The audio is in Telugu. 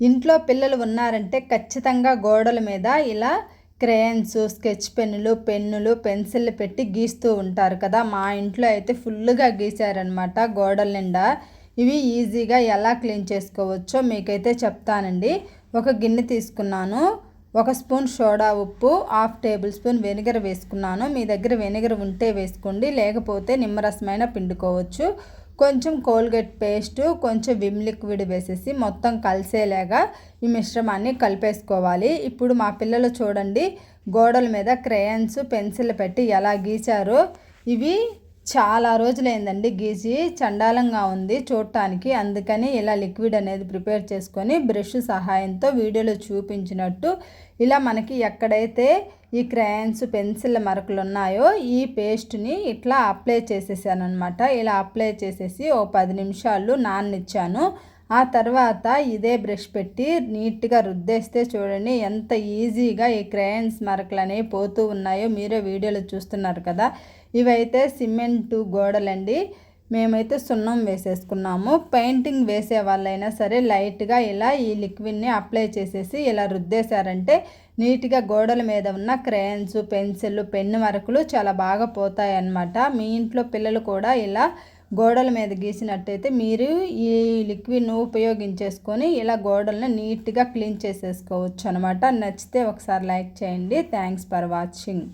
ఇంట్లో పిల్లలు ఉన్నారంటే ఖచ్చితంగా గోడల మీద ఇలా క్రేయన్స్ స్కెచ్ పెన్నులు పెన్నులు పెన్సిల్ పెట్టి గీస్తూ ఉంటారు కదా. మా ఇంట్లో అయితే ఫుల్గా గీశారనమాట గోడల నిండా. ఇవి ఈజీగా ఎలా క్లీన్ చేసుకోవచ్చో మీకైతే చెప్తానండి. ఒక గిన్నె తీసుకున్నాను. ఒక స్పూన్ సోడా ఉప్పు హాఫ్ టేబుల్ స్పూన్ వెనిగర్ వేసుకున్నాను. మీ దగ్గర వెనిగర్ ఉంటే వేసుకోండి లేకపోతే నిమ్మరసమైన పిండుకోవచ్చు. కొంచెం కోల్గేట్ పేస్టు కొంచెం విమ్ లిక్విడ్ వేసేసి మొత్తం కలిసేలాగా ఈ మిశ్రమాన్ని కలిపేసుకోవాలి. ఇప్పుడు మా పిల్లలు చూడండి గోడల మీద క్రేయన్స్ పెన్సిల్ పెట్టి ఎలా గీచారో ఇవి చాలా రోజులైందండి గీసి చండాలంగా ఉంది చూడటానికి. అందుకని ఇలా లిక్విడ్ అనేది ప్రిపేర్ చేసుకొని బ్రష్ సహాయంతో వీడియోలో చూపించినట్టు. ఇలా మనకి ఎక్కడైతే ఈ క్రయాన్స్ పెన్సిల్ మరకలు ఉన్నాయో ఈ పేస్ట్ని ఇట్లా అప్లై చేసేసాను అనమాట ఇలా అప్లై చేసేసి ఓ పది నిమిషాలు నాన్నిచ్చాను. ఆ తర్వాత ఇదే బ్రష్ పెట్టి నీట్గా రుద్దేస్తే చూడండి ఎంత ఈజీగా ఈ క్రయాన్స్ మరకలు అనేవి పోతూ ఉన్నాయో మీరే వీడియోలో చూస్తున్నారు కదా. ఇవైతే సిమెంటు గోడలండి. మేమైతే సున్నం వేసేసుకున్నాము. పెయింటింగ్ వేసే వాళ్ళైనా సరే లైట్గా ఇలా ఈ లిక్విడ్ని అప్లై చేసేసి ఇలా రుద్దేశారంటే నీట్గా గోడల మీద ఉన్న క్రేయన్స్ పెన్సిల్ పెన్ను మరకులు చాలా బాగా పోతాయి అన్నమాట మీ ఇంట్లో పిల్లలు కూడా ఇలా గోడల మీద గీసినట్టయితే మీరు ఈ లిక్విడ్ను ఉపయోగించేసుకొని ఇలా గోడలను నీట్గా క్లీన్ చేసేసుకోవచ్చు అనమాట నచ్చితే ఒకసారి లైక్ చేయండి. Thanks for watching.